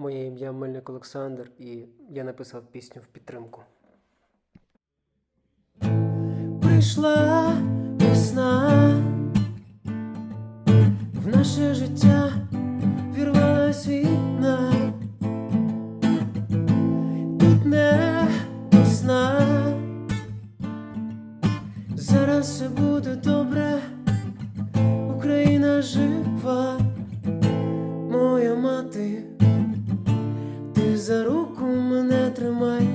Моє ім'я Мельник Олександр, і я написав пісню в підтримку. Прийшла весна, в наше життя вірвалась війна. Тут не весна, зараз все буде добре, за руку мене тримай,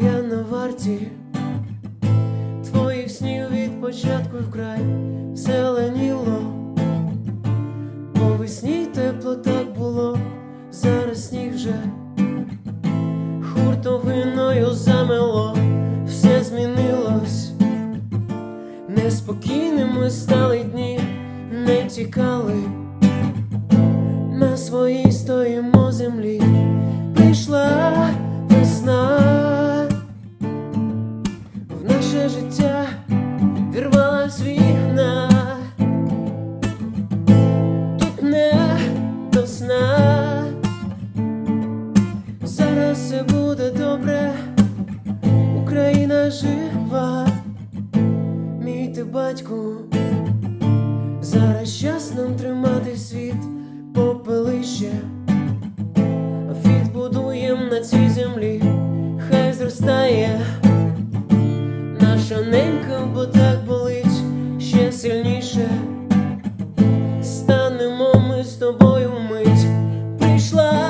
я на варті твоїх снів від початку вкрай зеленіло. По весні тепло так було, зараз сніг вже хуртовиною замело, все змінилось. Неспокійними стали дні, не тікали. На своїй стоїмо землі прийшла весна, в наше життя вірвалась війна, тут не до сна, зараз все буде добре, Україна жива, мій ти батьку, зараз час нам тримати світ цій землі, хай зростає наша ненька, бо так болить ще сильніше. Станемо ми з тобою мить, прийшла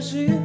jour.